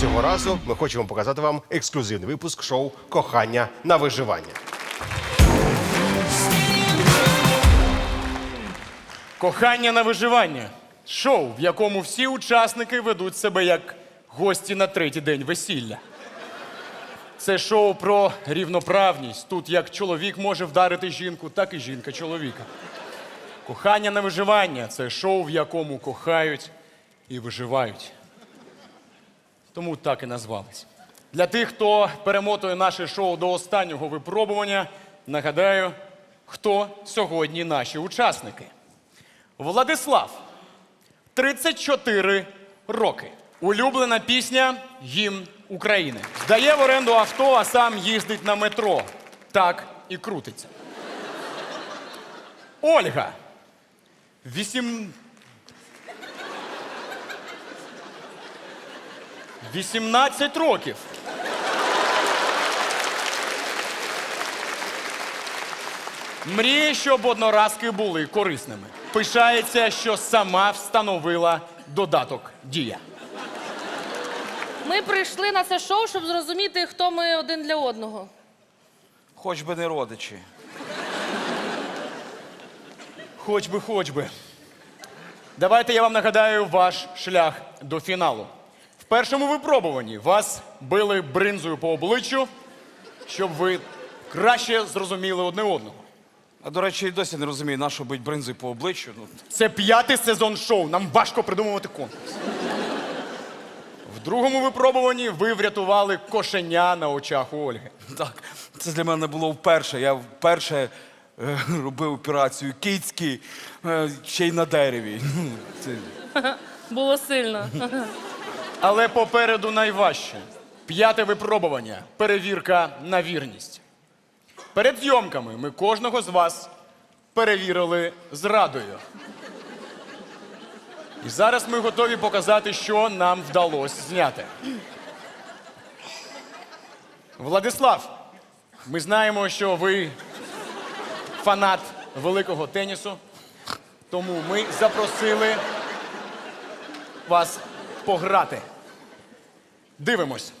Цього разу ми хочемо показати вам ексклюзивний випуск шоу Кохання на виживання. Кохання на виживання. Шоу, в якому всі учасники ведуть себе як гості на третій день весілля. Це шоу про рівноправність. Тут як чоловік може вдарити жінку, так і жінка чоловіка. Кохання на виживання це шоу, в якому кохають і виживають. Тому так і назвались. Для тих, хто перемотує наше шоу до останнього випробування, нагадаю, хто сьогодні наші учасники. Владислав, 34 роки. Улюблена пісня Гімн України. Здає в оренду авто, а сам їздить на метро. Так і крутиться. Ольга. Вісім... 18 років. Мріє, щоб одноразки були корисними. Пишається, що сама встановила додаток Дія. Ми прийшли на це шоу, щоб зрозуміти, хто ми один для одного. Хоч би не родичі. Хоч би, хоч би. Давайте я вам нагадаю ваш шлях до фіналу. В першому випробуванні вас били бринзою по обличчю, щоб ви краще зрозуміли одне одного. А до речі, і досі не розумію, на що бить бринзою по обличчю. Ну, Це п'ятий сезон шоу. Нам важко придумувати конкурс. В другому випробуванні ви врятували кошеня на очах у Ольги. так, це для мене було вперше. Я вперше е, робив операцію кицькі, е, ще й на дереві. Ну, це- Було сильно. Але попереду найважче. П'яте випробування перевірка на вірність. Перед зйомками ми кожного з вас перевірили зрадою. І зараз ми готові показати, що нам вдалося зняти. Владислав, ми знаємо, що ви фанат великого тенісу, тому ми запросили вас пограти. Дивимось.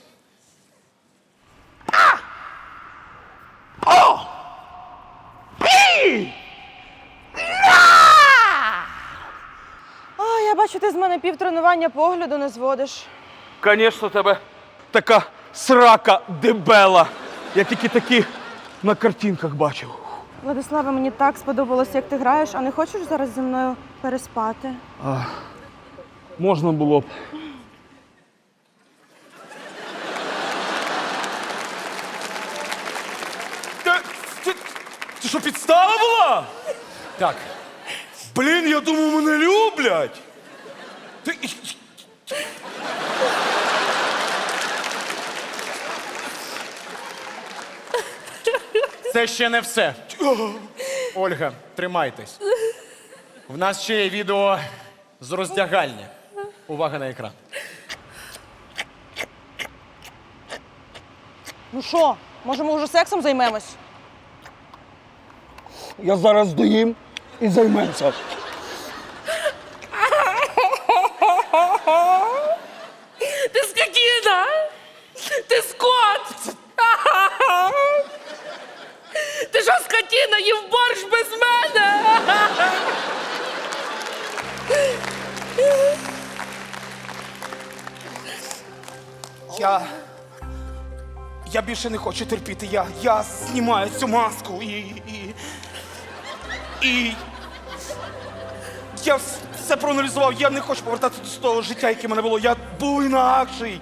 А, я бачу, ти з мене півтренування погляду не зводиш. Звісно, тебе така срака дебела. Я тільки такі на картинках бачив. Владиславе, мені так сподобалося, як ти граєш, а не хочеш зараз зі мною переспати? Можна було б. Та- Ти, ти що, підстава була? Так, Блін, я думав, мене люблять. Ти... це ще не все. Ольга, тримайтесь. В нас ще є відео з роздягальні. Увага на екран. Ну що, може, ми вже сексом займемось? Я зараз доїм і займемося. Ти скотина! Ти скот! Ти що, скотина, їв борщ без мене? Я. Я більше не хочу терпіти. Я, я знімаю цю маску і. і. І... Я все проаналізував, я не хочу повертатися до того життя, яке в мене було. Я був інакший.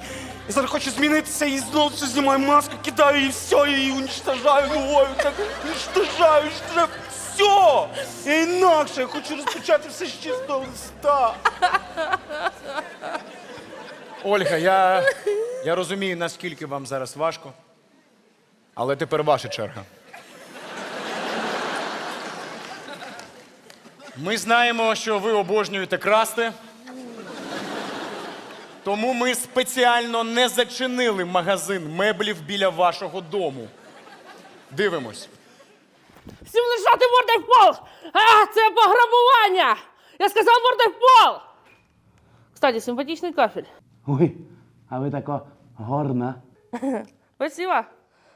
Я зараз хочу змінитися і знову все знімаю маску, кидаю і все, і уничтожаю головою. Так уничтожаю, уничтожаю. Все! Я інакше, я хочу розпочати все з чистого листа. Ольга, я, я розумію, наскільки вам зараз важко. Але тепер ваша черга. Ми знаємо, що ви обожнюєте красти. Тому ми спеціально не зачинили магазин меблів біля вашого дому. Дивимось. Всім лежати мордою в пол! А, це пограбування! Я сказав мордою в пол! Кстати, симпатичний кафель. Ой, А ви така гарна. Спасибо.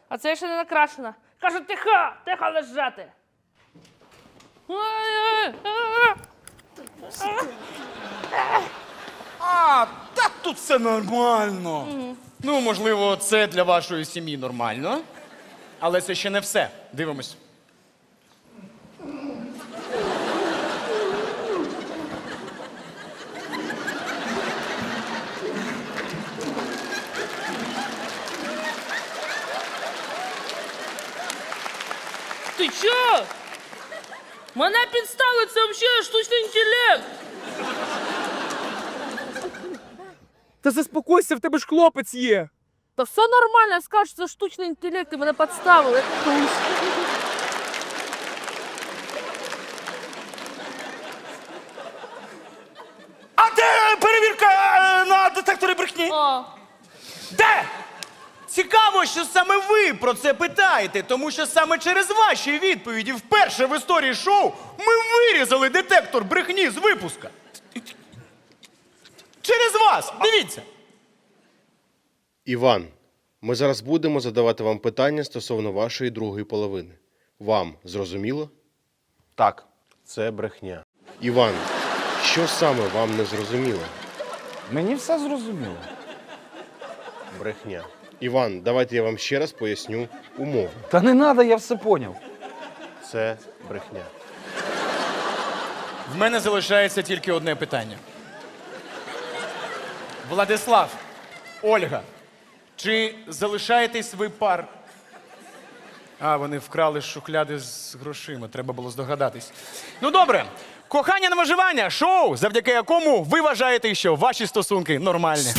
А це ще не накрашена. Кажу, тихо, тихо лежати. А, та тут все нормально. Ну, можливо, це для вашої сім'ї нормально. Але це ще не все. Дивимось. Ти чо? Мене підставили, це взагалі штучний інтелект. Та заспокойся, в тебе ж хлопець є. Та все нормально, я скажу, що це штучний інтелект, і мене підставили. А де перевірка е, на детектори брехні? О, Де? Цікаво, що саме ви про це питаєте, тому що саме через ваші відповіді вперше в історії шоу ми вирізали детектор брехні з випуска. Через вас! Дивіться! Іван, ми зараз будемо задавати вам питання стосовно вашої другої половини. Вам зрозуміло? Так, це брехня. Іван, що саме вам не зрозуміло? Мені все зрозуміло. Брехня. Іван, давайте я вам ще раз поясню умову. Та не треба, я все поняв. Це брехня. В мене залишається тільки одне питання. Владислав, Ольга, чи залишаєтесь ви пар? А, вони вкрали шухляди з грошима, треба було здогадатись. Ну добре, кохання на виживання шоу, завдяки якому ви вважаєте, що ваші стосунки нормальні.